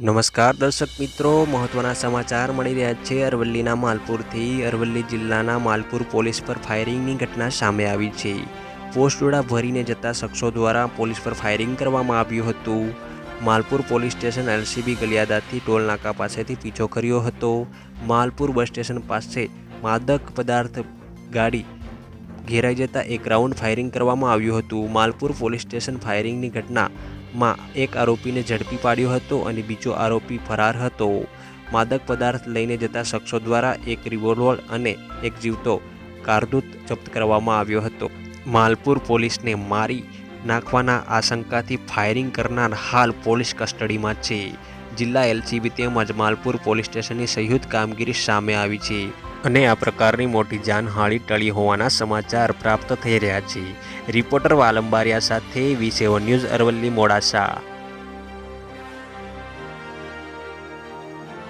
નમસ્કાર દર્શક મિત્રો, મહત્વના સમાચાર મળી રહ્યા છે. અરવલ્લીના માલપુરથી અરવલ્લી જિલ્લાના માલપુર પોલીસ પર ફાયરિંગની ઘટના સામે આવી છે. પોસ્ટડોડા ભરીને જતા શખ્સો દ્વારા પોલીસ પર ફાયરિંગ કરવામાં આવ્યું હતું. માલપુર પોલીસ સ્ટેશન એલસીબી ગલિયાદાથી ટોલનાકા પાસેથી પીછો કર્યો હતો. માલપુર બસ સ્ટેશન પાસે માદક પદાર્થ ગાડી ઘેરાઈ જતા એક રાઉન્ડ ફાયરિંગ કરવામાં આવ્યું હતું. માલપુર પોલીસ સ્ટેશન ફાયરિંગની ઘટનામાં એક આરોપીને ઝડપી પાડ્યો હતો અને બીજો આરોપી ફરાર હતો. માદક પદાર્થ લઈને જતા શખ્સો દ્વારા એક રિવોલ્વર અને એક જીવતો કારદૂત જપ્ત કરવામાં આવ્યો હતો. માલપુર પોલીસને મારી નાખવાના આશંકાથી ફાયરિંગ કરનાર હાલ પોલીસ કસ્ટડીમાં છે. જિલ્લા એલસીબી તેમજ માલપુર પોલીસ સ્ટેશનની સંયુક્ત કામગીરી સામે આવી છે અને આ પ્રકારની મોટી જાનહાળી ટળી હોવાના સમાચાર પ્રાપ્ત થઈ રહ્યા છે. રિપોર્ટર વાલંબારિયા સાથે V seven news Aravalli Modasa.